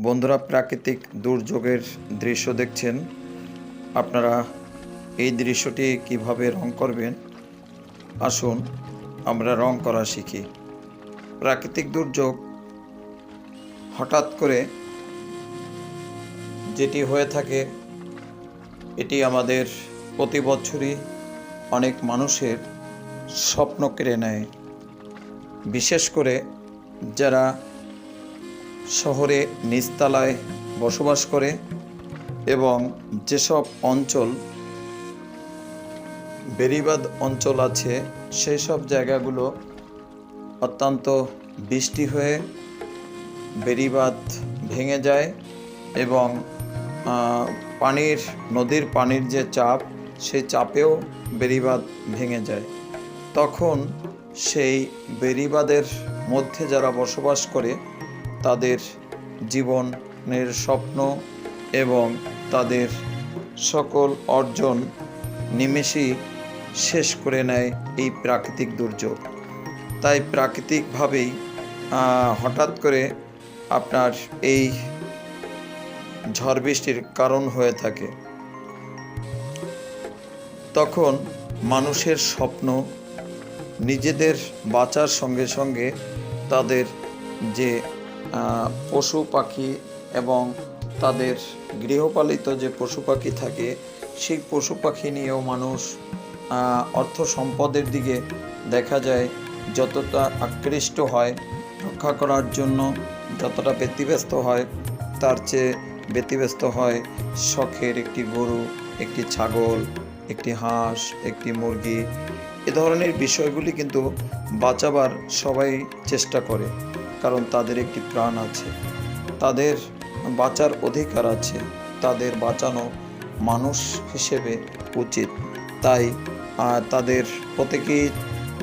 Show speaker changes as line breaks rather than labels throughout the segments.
বন্ধুরা, প্রাকৃতিক দুর্যোগের দৃশ্য দেখছেন। আপনারা এই দৃশ্যটি কীভাবে রং করবেন? আসুন, আমরা রং করা শিখি। প্রাকৃতিক দুর্যোগ হঠাৎ করে যেটি হয়ে থাকে, এটি আমাদের প্রতি বছরই অনেক মানুষের স্বপ্ন কেড়ে নেয়। বিশেষ করে যারা শহরে নিচতলায় বসবাস করে এবং যেসব অঞ্চল বেরিবাদ অঞ্চল আছে, সেই সব জায়গাগুলো অত্যন্ত বৃষ্টি হয়ে বেরিবাদ ভেঙে যায় এবং পানির, নদীর পানির যে চাপ, সেই চাপেও বেরিবাদ ভেঙে যায়। তখন সেই বেরিবাদের মধ্যে যারা বসবাস করে তাদের জীবনের স্বপ্ন এবং তাদের সকল অর্জন নিমেষেই শেষ করে নেয় এই প্রাকৃতিক দুর্যোগ। তাই প্রাকৃতিকভাবেই হঠাৎ করে আপনার এই ঝড় বৃষ্টির কারণ হয়ে থাকে। তখন মানুষের স্বপ্ন নিজেদের বাঁচার সঙ্গে সঙ্গে তাদের যে পশু পাখি এবং তাদের গৃহপালিত যে পশু পাখি থাকে, সেই পশু পাখি নিয়েও মানুষ অর্থ সম্পদের দিকে দেখা যায় যতটা আকৃষ্ট হয়, রক্ষা করার জন্য যতটা ব্যতিব্যস্ত হয়, তার চেয়ে ব্যতিব্যস্ত হয় শখের একটি গরু, একটি ছাগল, একটি হাঁস, একটি মুরগি। এ ধরনের বিষয়গুলি কিন্তু বাঁচাবার সবাই চেষ্টা করে। কারণ তাদের একটি প্রাণ আছে। তাদের বাঁচার অধিকার আছে। তাদের বাঁচানো মানুষ হিসেবে উচিত। তাই তাদের প্রত্যেকেই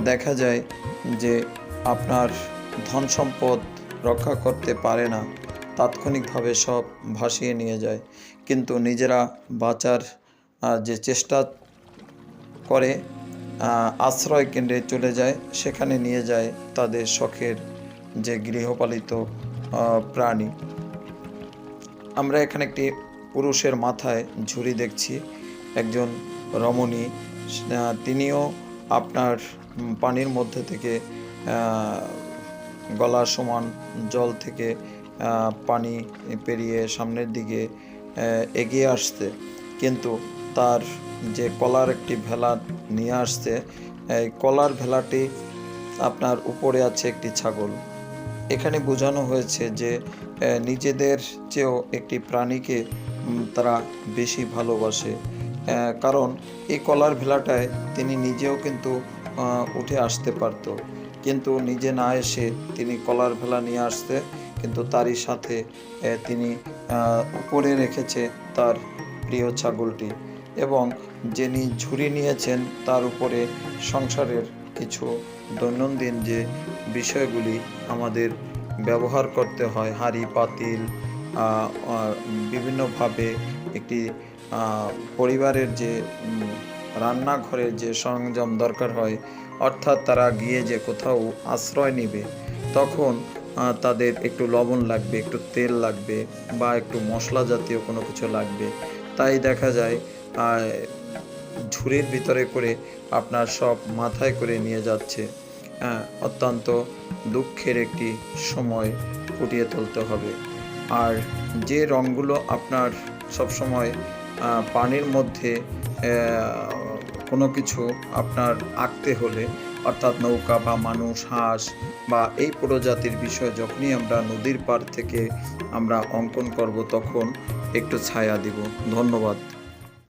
দেখা যায় যে আপনার ধন সম্পদ রক্ষা করতে পারে না। তাৎক্ষণিকভাবে সব ভাসিয়ে নিয়ে যায়। কিন্তু নিজেরা বাঁচার যে চেষ্টা করে আশ্রয় কেন্দ্রে চলে যায়, সেখানে নিয়ে যায় তাদের শখের যে গৃহপালিত প্রাণী। আমরা এখানে একটি পুরুষের মাথায় ঝুড়ি দেখছি, একজন রমণী। তিনিও আপনার পানির মধ্যে থেকে গলা সমান জল থেকে পানি পেরিয়ে সামনের দিকে এগিয়ে আসছে। কিন্তু তার যে কলার একটি ভেলা নিয়ে আসছে, এই কলার ভেলাটি আপনার উপরে আছে একটি ছাগল। এখানে বোঝানো হয়েছে যে নিজেদের চেয়েও একটি প্রাণীকে তারা বেশি ভালোবাসে। কারণ এই কলার ভেলাটায় তিনি নিজেও কিন্তু উঠে আসতে পারতো। কিন্তু নিজে না এসে তিনি কলার ভেলা নিয়ে আসতে, কিন্তু তারই সাথে তিনি উপরে রেখেছে তার প্রিয় ছাগলটি। এবং যিনি ঝুড়ি নিয়েছেন, তার উপরে সংসারের কিছু দৈনন্দিন যে বিষয়গুলি আমাদের ব্যবহার করতে হয়, হাঁড়ি, পাতিল বিভিন্নভাবে একটি পরিবারের যে রান্নাঘরের যে সরঞ্জাম দরকার হয়, অর্থাৎ তারা গিয়ে যে কোথাও আশ্রয় নেবে, তখন তাদের একটু লবণ লাগবে, একটু তেল লাগবে বা একটু মশলা জাতীয় কোনো কিছু লাগবে। তাই দেখা যায় ঝুড়ির ভিতরে করে আপনার সব মাথায় করে নিয়ে যাচ্ছে। হ্যাঁ, অত্যন্ত দুঃখের একটি সময় ফুটিয়ে তুলতে হবে। আর যে রঙগুলো আপনার সবসময় পানির মধ্যে কোনো কিছু আপনার আঁকতে হলে অর্থাৎ নৌকা বা মানুষ হাঁস বা এই প্রজাতির বিষয় যখনই আমরা নদীর পার থেকে আমরা অঙ্কন করব তখন একটু ছায়া দিব। ধন্যবাদ।